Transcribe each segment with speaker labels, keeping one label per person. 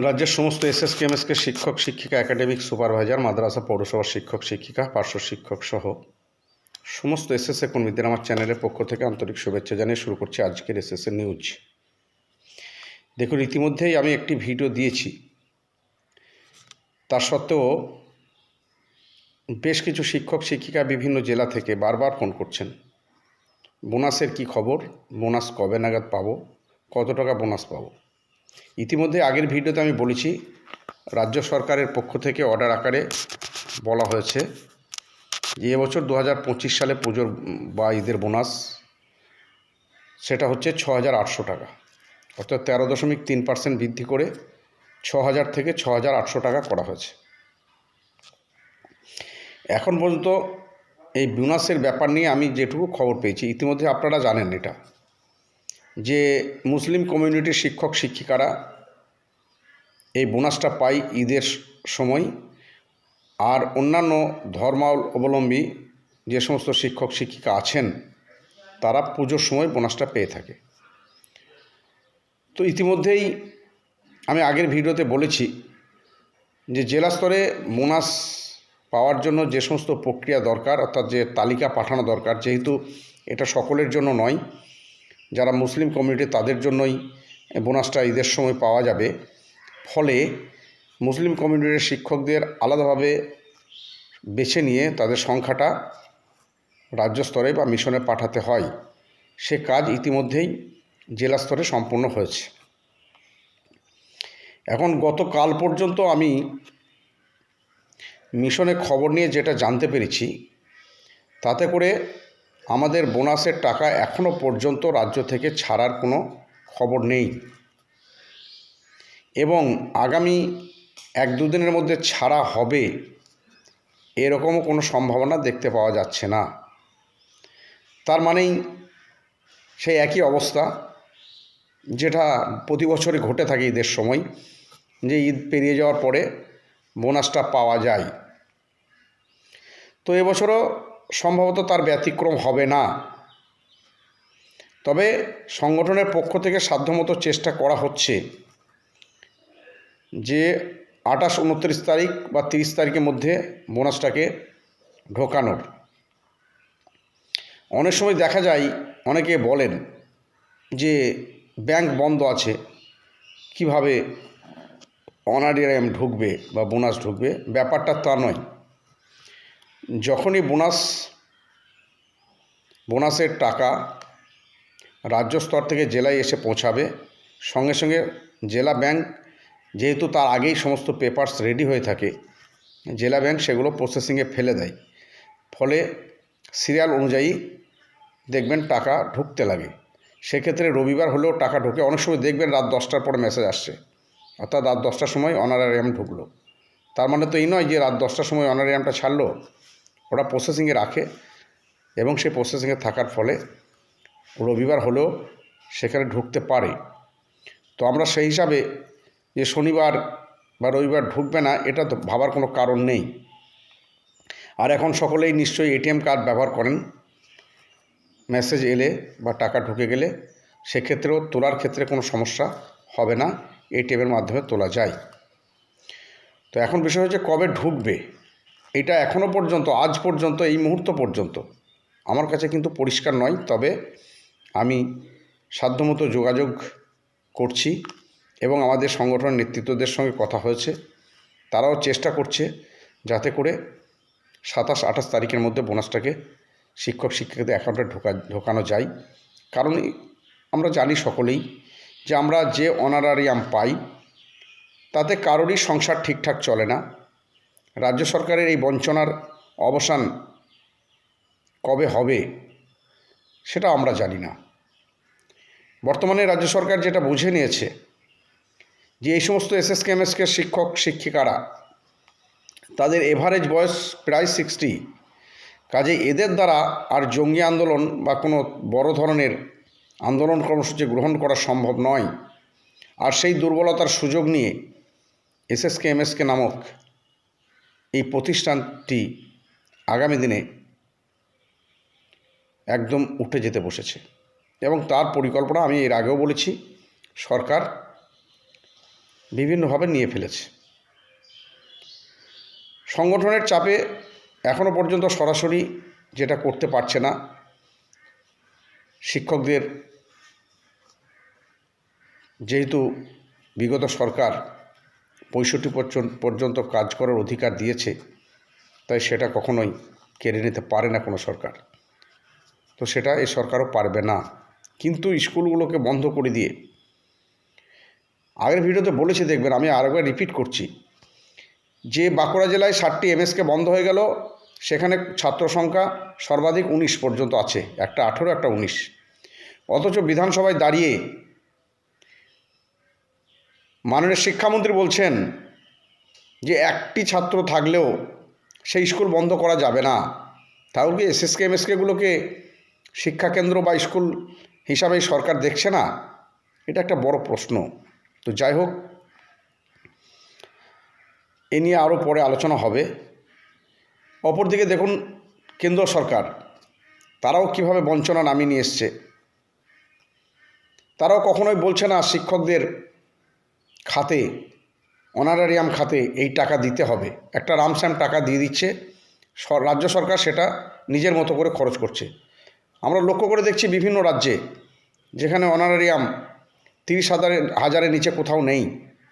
Speaker 1: রাজ্যের সমস্ত S SSK MSK শিক্ষক, শিক্ষিকা একাডেমিক সুপারভাইজার মাদ্রাসা পৌরসভার শিক্ষক, শিক্ষিকা, পার্শ্ব শিক্ষক সহ সমস্ত এসএসএ কর্মীদের আমার চ্যানেলের পক্ষ থেকে আন্তরিক শুভেচ্ছা জানিয়ে শুরু করছি আজকের এসএসএ নিউজ দেখুন, ইতিমধ্যেই আমি একটি ভিডিও দিয়েছি। তা সত্ত্বেও বেশ কিছু শিক্ষক, শিক্ষিকা বিভিন্ন জেলা থেকে বারবার ফোন করছেন। বোনাসের কি খবর? বোনাস কবে নাগাদ পাবো? কত টাকা বোনাস পাবো? ইতিমধ্যে আগের ভিডিওতে আমি বলেছি, রাজ্য সরকারের পক্ষ থেকে অর্ডার আকারে বলা হয়েছে যে এবছর দু হাজার পঁচিশ সালে পুজোর বা ঈদের বোনাস সেটা হচ্ছে ছ হাজার আটশো টাকা। অর্থাৎ তেরো দশমিক তিন পার্সেন্ট বৃদ্ধি করে ছ হাজার থেকে ছ হাজার আটশো টাকা করা হয়েছে। এখন পর্যন্ত এই বোনাসের ব্যাপার নিয়ে আমি যেটুকু খবর পেয়েছি, ইতিমধ্যে আপনারা জানেন এটা। যে মুসলিম কমিউনিটির শিক্ষক, শিক্ষিকারা এই বোনাসটা পায় ঈদের সময়। আর অন্যান্য ধর্মাবলম্বী যে সমস্ত শিক্ষক, শিক্ষিকা আছেন, তারা পুজোর সময় বোনাসটা পেয়ে থাকে। তো ইতিমধ্যেই আমি আগের ভিডিওতে বলেছি যে জেলা স্তরে বোনাস পাওয়ার জন্য যে সমস্ত প্রক্রিয়া দরকার, অর্থাৎ যে তালিকা পাঠানো দরকার, যেহেতু এটা সকলের জন্য নয় যারা মুসলিম কমিউনিটি তাদের জন্যই বোনাসটা ঈদের সময় পাওয়া যাবে। ফলে মুসলিম কমিউনিটির শিক্ষকদের আলাদাভাবে বেছে নিয়ে তাদের সংখ্যাটা রাজ্য স্তরে বা মিশনে পাঠাতে হয়। সে কাজ ইতিমধ্যেই জেলা স্তরে সম্পূর্ণ হয়েছে। এখন গতকাল পর্যন্ত আমি মিশনে খবর নিয়ে যেটা জানতে পেরেছি, তাতে করে আমাদের বোনাসের টাকা এখনও পর্যন্ত রাজ্য থেকে ছাড়ার কোনো খবর নেই। এবং আগামী এক দুদিনের মধ্যে ছাড়া হবে এরকমও কোনো সম্ভাবনা দেখতে পাওয়া যাচ্ছে না। তার মানেই সেই একই অবস্থা যেটা প্রতি বছরই ঘটে থাকে ঈদের সময়, যে ঈদ পেরিয়ে যাওয়ার পরে বোনাসটা পাওয়া যায়। তো এবছরও সম্ভবত তার ব্যতিক্রম হবে না। তবে সংগঠনের পক্ষ থেকে সাধ্যমতো চেষ্টা করা হচ্ছে যে আঠাশ উনত্রিশ তারিখ বা তিরিশ তারিখের মধ্যে বোনাসটাকে ঢোকানোর। অনেক সময় দেখা যায়, অনেকে বলেন যে ব্যাংক বন্ধ আছে, কীভাবে অনারিয়াম ঢুকবে বা বোনাস ঢুকবে? ব্যাপারটা তা নয়। যখনই বোনাস, বোনাসের টাকা রাজ্য স্তর থেকে জেলায় এসে পৌঁছাবে, সঙ্গে সঙ্গে জেলা ব্যাংক যেহেতু তার আগেই সমস্ত পেপারস রেডি হয়ে থাকে, জেলা ব্যাংক সেগুলো প্রসেসিংয়ে ফেলে দেয়। ফলে সিরিয়াল অনুযায়ী দেখবেন টাকা ঢুকতে লাগে। সেক্ষেত্রে রবিবার হলেও টাকা ঢুকে, অনেক সময় দেখবেন রাত দশটার পরে মেসেজ আসছে। অর্থাৎ রাত দশটার সময় অনারারিয়াম ঢুকলো। তার মানে তো এই নয় যে রাত দশটার সময় অনারিয়ামটা ছাড়লো ওরা প্রসেসিংয়ে রাখে এবং সেই প্রসেসিংয়ে থাকার ফলে রবিবার হলেও সেখানে ঢুকতে পারে। তো আমরা সেই হিসাবে যে শনিবার বা রবিবার ঢুকবে না, এটা তো ভাবার কোনো কারণ নেই। আর এখন সকলেই নিশ্চয়ই এটিএম কার্ড ব্যবহার করেন। মেসেজ এলে বা টাকা ঢুকে গেলে সেক্ষেত্রেও তোলার ক্ষেত্রে কোনো সমস্যা হবে না এটিএমের মাধ্যমে তোলা যায়। তো এখন বিষয় হচ্ছে কবে ঢুকবে? এটা এখনও পর্যন্ত, আজ পর্যন্ত, এই মুহূর্ত পর্যন্ত আমার কাছে কিন্তু পরিষ্কার নয়। তবে আমি সাধ্যমতো যোগাযোগ করছি এবং আমাদের সংগঠনের নেতৃত্বদের সঙ্গে কথা হয়েছে। তারাও চেষ্টা করছে যাতে করে সাতাশ, আঠাশ তারিখের মধ্যে বোনাসটাকে শিক্ষক, শিক্ষিকাদের অ্যাকাউন্টে ঢোকা, ঢোকানো যায়। কারণ আমরা জানি সকলেই যে আমরা যে অনারারিয়াম পাই, তাতে কারোরই সংসার ঠিকঠাক চলে না। রাজ্য সরকারের এই বঞ্চনার অবসান কবে হবে সেটা আমরা জানি না। বর্তমানে রাজ্য সরকার যেটা বুঝে নিয়েছে, যে এই সমস্ত এসএসকে, এমএসকে শিক্ষক, শিক্ষিকারা, তাদের এভারেজ বয়স প্রায় সিক্সটি কাজে এদের দ্বারা আর জঙ্গি আন্দোলন বা কোনো বড় ধরনের আন্দোলন কর্মসূচি গ্রহণ করা সম্ভব নয়। আর সেই দুর্বলতার সুযোগ নিয়ে এসএসকে, এমএসকে নামক এই প্রতিষ্ঠানটি আগামী দিনে একদম উঠে যেতে বসেছে। এবং তার পরিকল্পনা আমি এর আগেও বলেছি, সরকার বিভিন্নভাবে নিয়ে ফেলেছে। সংগঠনের চাপে এখনও পর্যন্ত সরাসরি যেটা করতে পারছে না, শিক্ষকদের যেহেতু বিগত সরকার পঁয়ষট্টি পর্যন্ত- কাজ করার অধিকার দিয়েছে, তাই সেটা কখনোই কেড়ে নিতে পারে না কোনো সরকার। তো সেটা এই সরকারও পারবে না। কিন্তু স্কুলগুলোকে বন্ধ করে দিয়ে, আগের ভিডিওতে বলেছি দেখবেন, আমি আরেকবার রিপিট করছি, যে বাঁকুড়া জেলায় ষাটটি এমএসকে বন্ধ হয়ে গেল, সেখানে ছাত্র সংখ্যা সর্বাধিক উনিশ পর্যন্ত আছে, একটা আঠেরো, একটা উনিশ। অথচ বিধানসভায় দাঁড়িয়ে মাননীয় শিক্ষামন্ত্রী বলছেন যে একটি ছাত্র থাকলেও সেই স্কুল বন্ধ করা যাবে না। তাহলে কি এসএসকে এমএসকেগুলোকে শিক্ষাকেন্দ্র বা স্কুল হিসাবে সরকার দেখছে না? এটা একটা বড় প্রশ্ন। তো যাই হোক, এ নিয়ে আরও পরে আলোচনা হবে। অপরদিকে দেখুন, কেন্দ্র সরকার, তারাও কীভাবে বঞ্চনা নামিয়ে নিয়ে এসছে। তারাও কখনোই বলছে না শিক্ষকদের খাতে, অনারারিয়াম খাতে এই টাকা দিতে হবে। একটা রামস্যাম টাকা দিয়ে দিচ্ছে রাজ্য সরকার সেটা নিজের মতো করে খরচ করছে। আমরা লক্ষ্য করে দেখছি বিভিন্ন রাজ্যে, যেখানে অনারারিয়াম তিরিশ হাজারের হাজারের নিচে কোথাও নেই,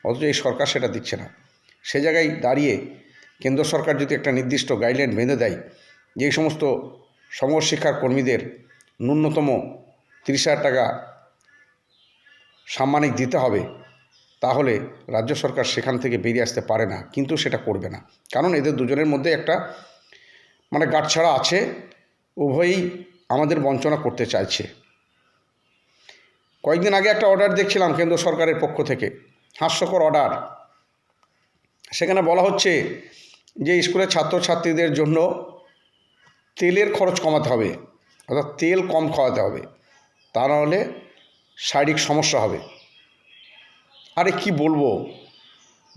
Speaker 1: অথচ এই সরকার সেটা দিচ্ছে না। সে জায়গায় দাঁড়িয়ে কেন্দ্র সরকার যদি একটা নির্দিষ্ট গাইডলাইন বেঁধে দেয় যে সমস্ত সমর শিক্ষার কর্মীদের ন্যূনতম তিরিশ হাজার টাকা সাম্মানিক দিতে হবে তাহলে রাজ্য সরকার সেখান থেকে বেরিয়ে আসতে পারে না, কিন্তু সেটা করবে না। কারণ এদের দুজনের মধ্যে একটা মানে গাঁটছাড়া আছে, উভয়ই আমাদের বঞ্চনা করতে চাইছে। কয়েকদিন আগে একটা অর্ডার দেখছিলাম কেন্দ্র সরকারের পক্ষ থেকে, হাস্যকর অর্ডার সেখানে বলা হচ্ছে যে স্কুলের ছাত্রছাত্রীদের জন্য তেলের খরচ কমাতে হবে, অর্থাৎ তেল কম খাওয়াতে হবে, তা নাহলে শারীরিক সমস্যা হবে। আরে কি বলব?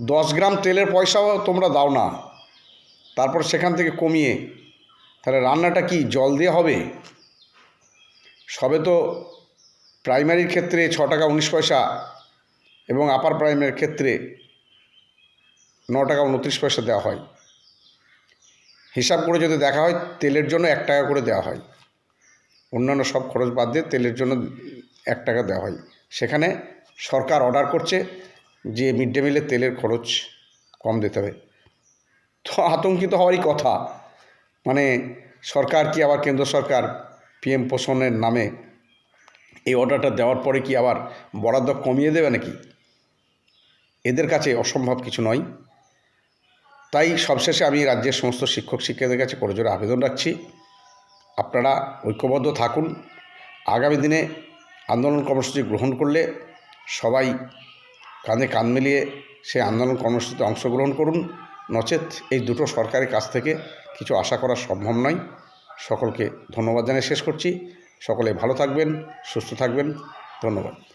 Speaker 1: দশ গ্রাম তেলের পয়সাও তোমরা দাও না। তারপর সেখান থেকে কমিয়ে, তাহলে রান্নাটা কি জল দিয়ে হবে? সবে তো প্রাইমারির ক্ষেত্রে ছ টাকা উনিশ পয়সা এবং আপার প্রাইমারির ক্ষেত্রে ন টাকা উনত্রিশ পয়সা দেওয়া হয়। হিসাব করে যদি দেখা হয়, তেলের জন্য এক টাকা করে দেওয়া হয়। অন্যান্য সব খরচ বাদ দিয়ে তেলের জন্য এক টাকা দেওয়া হয়। সেখানে সরকার অর্ডার করছে যে মিড ডে মিলের তেলের খরচ কম দিতে হবে। তো আতঙ্কিত হওয়ারই কথা। মানে সরকার কি আবার কেন্দ্র সরকার পিএম পোষণের নামে এই অর্ডারটা দেওয়ার পরে কি আবার বরাদ্দ কমিয়ে দেবে নাকি? এদের কাছে অসম্ভব কিছু নয়। তাই সবশেষে আমি রাজ্যের সমস্ত শিক্ষক শিক্ষকদের কাছে করজোরে আবেদন রাখছি। আপনারা ঐক্যবদ্ধ থাকুন। আগামী দিনে আন্দোলন কর্মসূচি গ্রহণ করলে সবাই কাঁধে কান মিলিয়ে সেই আন্দোলন কর্মসূচিতে অংশগ্রহণ করুন। নচেত এই দুটো সরকারের কাছ থেকে কিছু আশা করা সম্ভব নয়। সকলকে ধন্যবাদ জানিয়ে শেষ করছি। সকলে ভালো থাকবেন, সুস্থ থাকবেন। ধন্যবাদ।